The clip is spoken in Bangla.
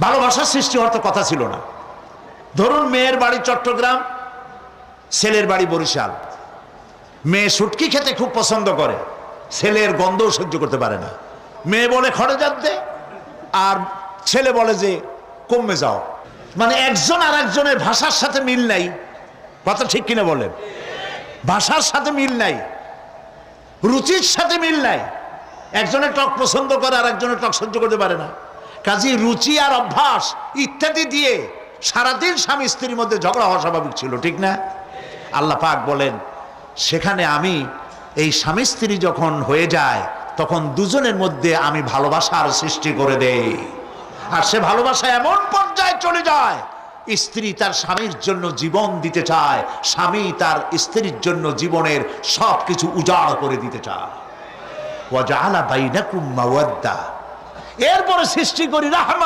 ভালোবাসার সৃষ্টি হওয়ার তো কথা ছিল না। ধরুন মেয়ের বাড়ি চট্টগ্রাম, ছেলের বাড়ি বরিশাল। মেয়ে শুটকি খেতে খুব পছন্দ করে, ছেলের গন্ধও সহ্য করতে পারে না। মেয়ে বলে খড়ে যাতে আর ছেলে বলে যে কমে যাও। মানে একজন আর একজনের ভাষার সাথে মিল নাই। কথা ঠিক কিনা বলেন? ভাষার সাথে মিল নাই। রুচির সাথে মিল নাই। একজনের টক পছন্দ করে আর একজনের টক সহ্য করতে পারে না। কাজে রুচি আর অভ্যাস ইত্যাদি দিয়ে সারাদিন স্বামী স্ত্রীর মধ্যে ঝগড়া হওয়া স্বাভাবিক ছিল, ঠিক না? আল্লাহ পাক বলেন, সেখানে আমি এই স্বামী স্ত্রী যখন হয়ে যায়, তখন দুজনের মধ্যে আমি ভালোবাসার সৃষ্টি করে দেই। আর সে ভালোবাসা এমন পর্যায়ে চলে যায়, স্ত্রী তার স্বামীর জন্য জীবন দিতে চায়, স্বামী তার স্ত্রীর জন্য জীবনের সব কিছু উজাড় করে দিতে চায়। ওয়াজালা বাইনাকুম মাওয়াদ্দা। এরপরে সৃষ্টি করি রাহমা।